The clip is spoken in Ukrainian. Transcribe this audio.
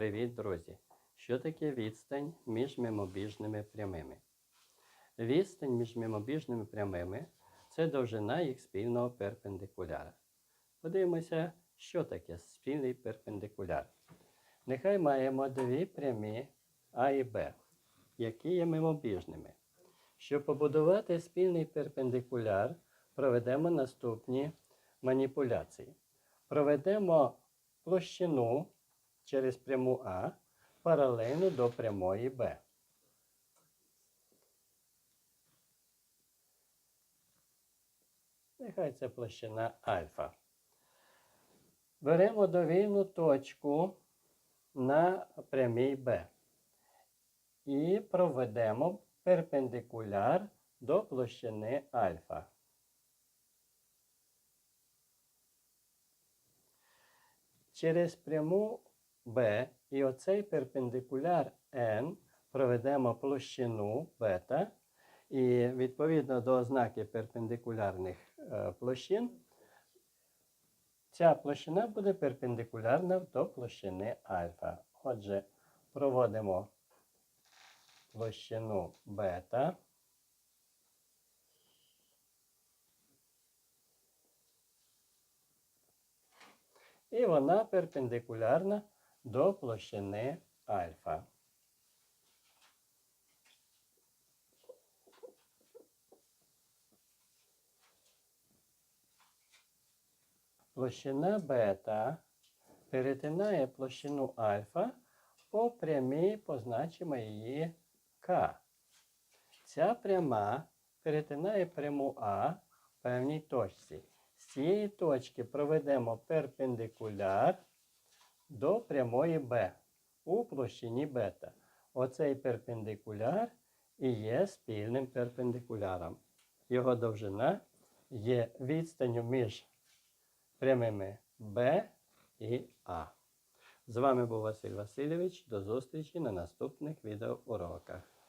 Привіт, друзі! Що таке відстань між мимобіжними прямими? Відстань між мимобіжними прямими це довжина їх спільного перпендикуляра. Подивимося, що таке спільний перпендикуляр. Нехай маємо дві прямі А і Б, які є мимобіжними. Щоб побудувати спільний перпендикуляр, проведемо наступні маніпуляції. Проведемо площину через пряму А паралельно до прямої Б. Нехай це площина альфа. Беремо довільну точку на прямій Б і проведемо перпендикуляр до площини альфа. Через пряму Б і оцей перпендикуляр N проведемо площину бета. І відповідно до ознаки перпендикулярних е, площин, ця площина буде перпендикулярна до площини альфа. Отже, проводимо площину бета. І вона перпендикулярна до площини альфа. Площина бета перетинає площину альфа по прямій, позначимо її К. Ця пряма перетинає пряму А в певній точці. З цієї точки проведемо перпендикуляр до прямої Б у площині бета. Оцей перпендикуляр і є спільним перпендикуляром. Його довжина є відстанню між прямими Б і А. З вами був Василь Васильович. До зустрічі на наступних відеоуроках.